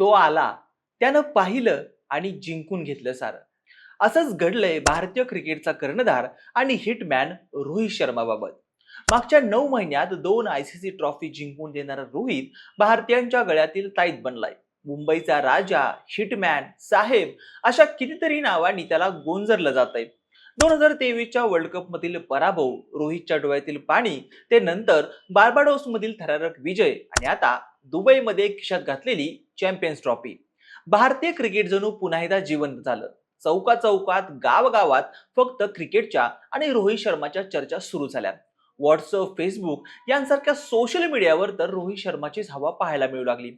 तो आला त्यानं पाहिलं आणि जिंकून घेतलं सारं. असंच घडलंय भारतीय क्रिकेटचा कर्णधार आणि हिटमॅन रोहित शर्माबाबत. मागच्या नऊ महिन्यात दोन आय सी सी ट्रॉफी जिंकून देणारा रोहित भारतीयांच्या गळ्यातील ताईत बनलाय. मुंबईचा राजा हिटमॅन साहेब अशा कितीतरी नावांनी त्याला गोंजरलं जात आहे दोन हजार तेवीसच्या वर्ल्ड कपमधील पराभव रोहितच्या डोळ्यातील पाणी ते नंतर बार्बाडोसमधील थरारक विजय आणि आता दुबईमध्ये खिशात घातलेली चॅम्पियन्स ट्रॉफी भारतीय क्रिकेट जणू पुन्हा एकदा जिवंत झालं. चौका चौकात गावगावात फक्त क्रिकेटच्या आणि रोहित शर्माच्या चर्चा सुरू झाल्या. व्हॉट्सअप फेसबुक यांसारख्या सोशल मीडियावर तर रोहित शर्माचीच हवा पाहायला मिळू लागली.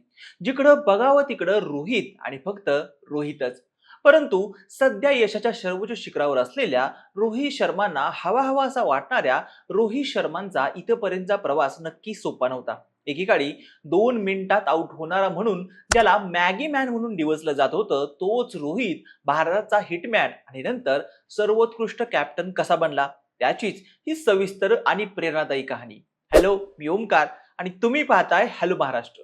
जिकडं बघावं तिकडं रोहित आणि फक्त रोहितच. परंतु सध्या यशाच्या सर्वोच्च शिखरावर असलेल्या रोहित शर्मांना हवा हवा असा वाटणाऱ्या रोहित शर्मांचा इथपर्यंतचा प्रवास नक्की सोपा नव्हता. एकीकाळी दोन मिनिटात आउट होणारा म्हणून ज्याला मॅगी मॅन म्हणून डिवचलं जात होतं तोच रोहित भारताचा हिटमॅन. आणि नंतर सर्वोत्कृष्ट कॅप्टन कसा बनला? त्याचीच ही सविस्तर आणि प्रेरणादायी कहाणी. हॅलो मी ओमकार आणि तुम्ही पाहताय हॅलो महाराष्ट्र.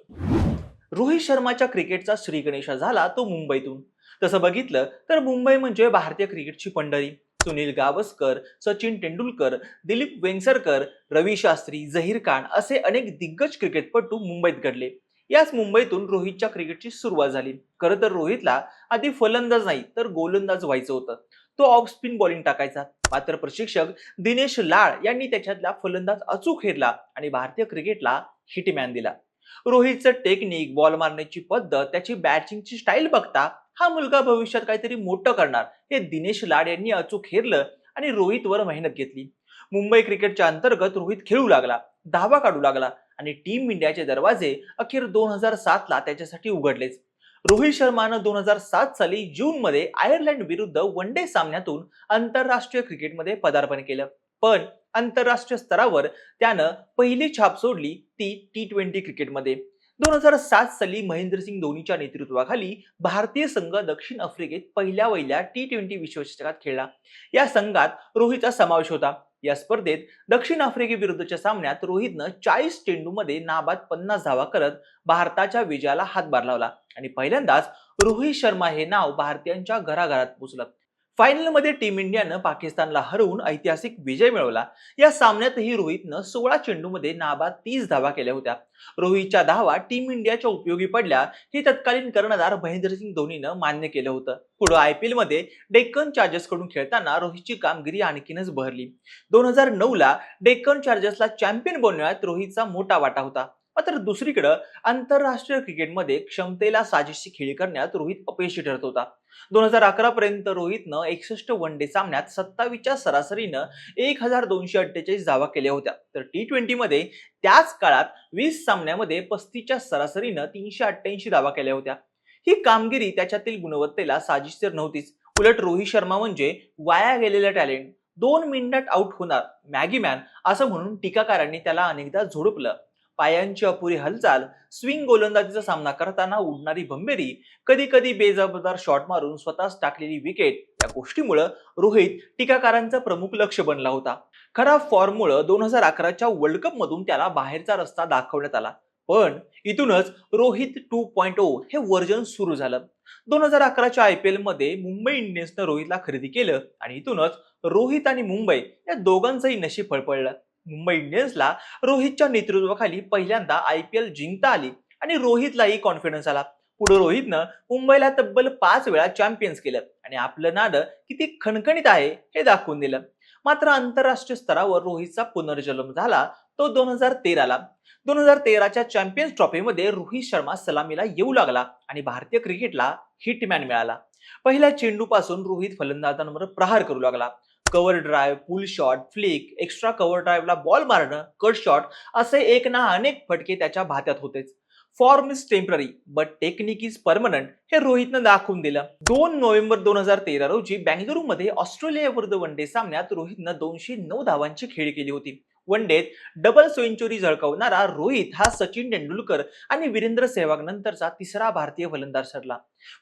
रोहित शर्माच्या क्रिकेटचा श्रीगणेशा झाला तो मुंबईतून. तसं बघितलं तर मुंबई म्हणजे भारतीय क्रिकेटची पंढरी. सुनील गावस्कर सचिन तेंडुलकर दिलीप वेंगसरकर रवी शास्त्री झहीर खान असे अनेक दिग्गज क्रिकेटपटू मुंबईत घडले. याच मुंबईतून रोहितच्या क्रिकेटची सुरुवात झाली. खरं तर रोहितला आधी फलंदाज नाही तर गोलंदाज व्हायचं होतं. तो ऑफ स्पिन बॉलिंग टाकायचा. मात्र प्रशिक्षक दिनेश लाळ यांनी त्याच्यातला फलंदाज अचूक हेरला आणि भारतीय क्रिकेटला हिटमॅन दिला. रोहितचं टेक्निक बॉल मारण्याची पद्धत त्याची बॅटिंगची स्टाईल बघता हा मुलगा भविष्यात काहीतरी मोठं करणार. हे दिनेश लाड यांनी अचूक हेरलं आणि रोहितवर मेहनत घेतली. मुंबई क्रिकेटच्या अंतर्गत रोहित खेळू लागला धावा काढू लागला आणि टीम इंडियाचे दरवाजे अखेर दोन हजार सातला त्याच्यासाठी उघडलेच. रोहित शर्मानं दोन हजार सात साली जून मध्ये आयर्लंड विरुद्ध वन डे सामन्यातून आंतरराष्ट्रीय क्रिकेटमध्ये पदार्पण केलं. पण आंतरराष्ट्रीय स्तरावर त्यानं पहिली छाप सोडली ती टी ट्वेंटी क्रिकेटमध्ये. दोन हजार सात साली महेंद्रसिंग धोनीच्या नेतृत्वाखाली भारतीय संघ दक्षिण आफ्रिकेत पहिल्या वहिल्या टी ट्वेंटी विश्वचषकात खेळला. या संघात रोहितचा समावेश होता. या स्पर्धेत दक्षिण आफ्रिकेविरुद्धच्या सामन्यात रोहितनं चाळीस चेंडूमध्ये नाबाद पन्नास धावा करत भारताच्या विजयाला हातभार लावला. आणि पहिल्यांदाच रोहित शर्मा हे नाव भारतीयांच्या घराघरात पोचलं. फायनलमध्ये टीम इंडियानं पाकिस्तानला हरवून ऐतिहासिक विजय मिळवला. या सामन्यातही रोहितनं सोळा चेंडूमध्ये नाबाद तीस धावा केल्या होत्या. रोहितच्या धावा टीम इंडियाच्या उपयोगी पडल्या हे तत्कालीन कर्णधार महेंद्रसिंग धोनीनं मान्य केलं होतं. पुढं आय पी मध्ये डेक्कन चार्जर्सकडून खेळताना रोहितची कामगिरी आणखीनच बहरली. दोन हजार नऊ ला डेक्कन चार्जर्सला चॅम्पियन बनवण्यात रोहितचा मोठा वाटा होता. मात्र दुसरीकडं आंतरराष्ट्रीय क्रिकेटमध्ये क्षमतेला साजेशी खेळी करण्यात रोहित अपयशी ठरत होता. दोन हजार अकरा पर्यंत रोहितनं एकसष्ट वन डे सामन्यात सत्तावीसच्या सरासरीनं एक हजार दोनशे अठ्ठेचाळीस धावा केल्या होत्या. तर टी ट्वेंटीमध्ये त्याच काळात वीस सामन्यामध्ये पस्तीच्या सरासरीनं तीनशे अठ्ठ्याऐंशी धावा केल्या होत्या. ही कामगिरी त्याच्यातील गुणवत्तेला साजेशीर नव्हतीच. उलट रोहित शर्मा म्हणजे वाया गेलेलं टॅलेंट. दोन मिनिटात आउट होणार मॅगी मॅन असं म्हणून टीकाकारांनी त्याला अनेकदा झोडपलं. पायांची अपुरी हालचाल स्विंग गोलंदाजीचा सामना करताना उडणारी भंबेरी कधी कधी बेजबाबदार शॉट मारून स्वतःच टाकलेली विकेट या गोष्टीमुळं रोहित टीकाकारांचा प्रमुख लक्ष बनला होता. खराब फॉर्ममुळं दोन हजार अकराच्या वर्ल्ड कप मधून त्याला बाहेरचा रस्ता दाखवण्यात आला. पण इथूनच रोहित टू पॉइंट ओ हे वर्जन सुरू झालं. दोन हजार अकराच्या आय पी एलमध्ये मुंबई इंडियन्सनं रोहितला खरेदी केलं आणि इथूनच रोहित आणि मुंबई या दोघांचंही नशीब फळफळलं मुंबई इंडियन्सला रोहितच्या नेतृत्वाखाली पहिल्यांदा आय पी एल जिंकता आली आणि रोहितलाही कॉन्फिडन्स आला. पुढे रोहितनं मुंबईला तब्बल पाच वेळा चॅम्पियन्स केलं आणि आपलं नाणं किती खणखणीत आहे हे दाखवून दिलं. मात्र आंतरराष्ट्रीय स्तरावर रोहितचा पुनर्जन्म झाला तो दोन हजार तेराला. दोन हजार तेराच्या चॅम्पियन्स ट्रॉफीमध्ये रोहित शर्मा सलामीला येऊ लागला आणि भारतीय क्रिकेटला हिटमॅन मिळाला. पहिल्या चेंडूपासून रोहित फलंदाजांवर प्रहार करू लागला. Cover drive pull shot flick extra cover ड्राईव्हला ball मारणं कट शॉट असे एक ना अनेक फटके त्याच्या भात्यात होतेच. Form is temporary but technique is permanent हे रोहितनं दाखवून दिलं. दोन नोव्हेंबर दोन हजार तेरा रोजी बँगलुरूमध्ये ऑस्ट्रेलिया विरुद्ध वन डे सामन्यात रोहितनं दोनशे नऊ धावांची खेळी केली होती. वन डेत डबल सेंचुरी झळकावणारा रोहित हा सचिन तेंडुलकर आणि वीरेंद्र सेहवाग नंतरचा तिसरा भारतीय फलंदाज ठरला.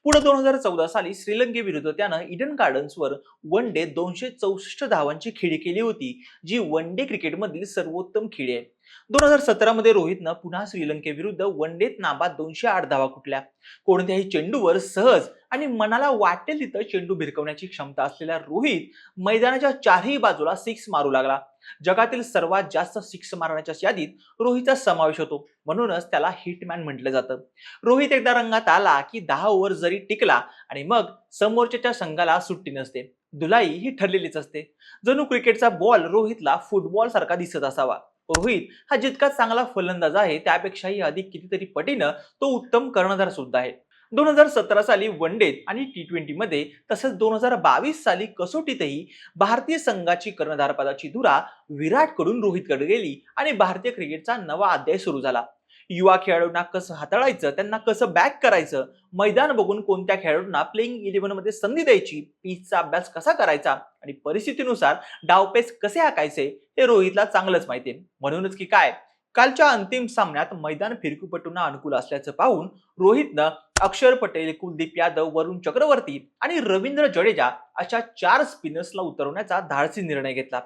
पुढे दोन हजार चौदा साली श्रीलंकेविरुद्ध त्यानं इडन गार्डन्सवर वन डे दोनशे चौसष्ट धावांची खेळी केली होती जी वन डे क्रिकेटमधील सर्वोत्तम खेळी आहे. दोन हजार सतरा मध्ये रोहितनं पुन्हा श्रीलंकेविरुद्ध वन डेत नाबाद दोनशे आठ धावा कुठल्या? कोणत्याही चेंडूवर सहज आणि मनाला वाटेल तिथं चेंडू भिरकवण्याची क्षमता असलेला रोहित मैदानाच्या चारही बाजूला सिक्स मारू लागला. जगातील सर्वात जास्त सिक्स मारण्याच्या यादीत रोहितचा समावेश होतो. म्हणूनच त्याला हिटमॅन म्हटलं जातं. रोहित एकदा रंगात आला की दहा ओव्हर जरी टिकला आणि मग समोरच्या संघाला सुट्टी नसते. धुलाई ही ठरलेलीच असते. जणू क्रिकेटचा बॉल रोहितला फुटबॉल सारखा दिसत असावा. रोहित हा जितका चांगला फलंदाज आहे त्यापेक्षाही अधिक कितीतरी पटीनं तो उत्तम कर्णधार सुद्धा आहे. दोन हजार सतरा साली वनडेत आणि टी ट्वेंटीमध्ये तसंच दोन हजार बावीस साली कसोटीतही भारतीय संघाची कर्णधारपदाची धुरा विराटकडून रोहितकडे गेली आणि भारतीय क्रिकेटचा नवा अध्याय सुरू झाला. युवा खेळाडूंना कसं हाताळायचं त्यांना कसं बॅक करायचं मैदान बघून कोणत्या खेळाडूंना प्लेइंग इलेव्हनमध्ये संधी द्यायची पिचचा अभ्यास कसा करायचा आणि परिस्थितीनुसार डावपेच कसे हाकायचे हे रोहितला चांगलंच माहिती आहे. म्हणूनच की काय कालच्या अंतिम सामन्यात मैदान फिरकूपटूंना अनुकूल असल्याचं पाहून रोहितनं अक्षर पटेल कुलदीप यादव वरुण चक्रवर्ती आणि रवींद्र जडेजा अशा चार स्पिनर्सला उतरवण्याचा धाडसी निर्णय घेतला.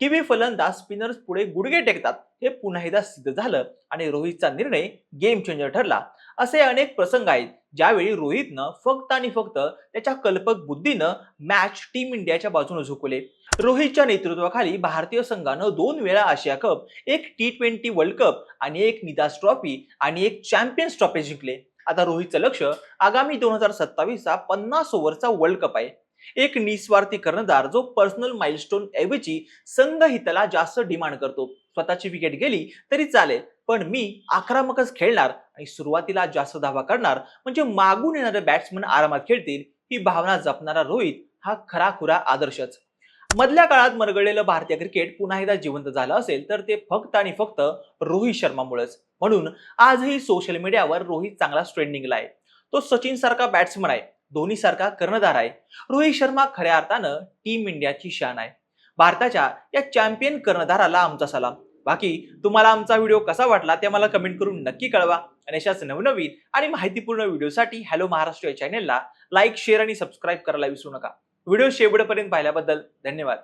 किवी फलंदाज स्पिनर्स पुढे गुडघे टेकतात. हे पुन्हा एकदा सिद्ध झालं आणि रोहितचा निर्णय गेम चेंजर ठरला. असे अनेक प्रसंग आहेत ज्यावेळी रोहितनं फक्त आणि फक्त त्याच्या कल्पक बुद्धीनं मॅच टीम इंडियाच्या बाजूने झुकवले. रोहितच्या नेतृत्वाखाली भारतीय संघानं दोन वेळा आशिया कप एक टी ट्वेंटी वर्ल्ड कप आणि एक निदास ट्रॉफी आणि एक चॅम्पियन्स ट्रॉफी जिंकले. आता रोहितचं लक्ष आगामी दोन हजार सत्तावीसचा पन्नास ओव्हरचा वर्ल्ड कप आहे. एक निस्वार्थी कर्णधार जो पर्सनल माइलस्टोन ऐवजी संघहिताला जास्त डिमांड करतो. स्वतःची विकेट गेली तरी चालेल पण मी आक्रमकच खेळणार आणि सुरुवातीला जास्त धावा करणार म्हणजे मागून येणारे बॅट्समन आरामात खेळतील ही भावना जपणारा रोहित हा खरा खुरा आदर्शच. मधल्या काळात मरगळलेलं भारतीय क्रिकेट पुन्हा एकदा जिवंत झालं असेल तर ते फक्त आणि फक्त रोहित शर्मामुळेच. म्हणून आजही सोशल मीडियावर रोहित चांगला ट्रेंडिंगला आहे. तो सचिन सारखा बॅट्समन आहे. धोनी सारखा कर्णधार आहे. रोहित शर्मा खऱ्या अर्थानं टीम इंडियाची शान आहे. भारताच्या या चॅम्पियन कर्णधाराला आमचा सलाम. बाकी तुम्हाला आमचा व्हिडिओ कसा वाटला ते मला कमेंट करून नक्की कळवा. आणि अशाच नवनवीन आणि माहितीपूर्ण व्हिडिओसाठी हॅलो महाराष्ट्र या चॅनेलला लाईक शेअर आणि सबस्क्राईब करायला विसरू नका. व्हिडिओ शेवटपर्यंत पाहिल्याबद्दल धन्यवाद.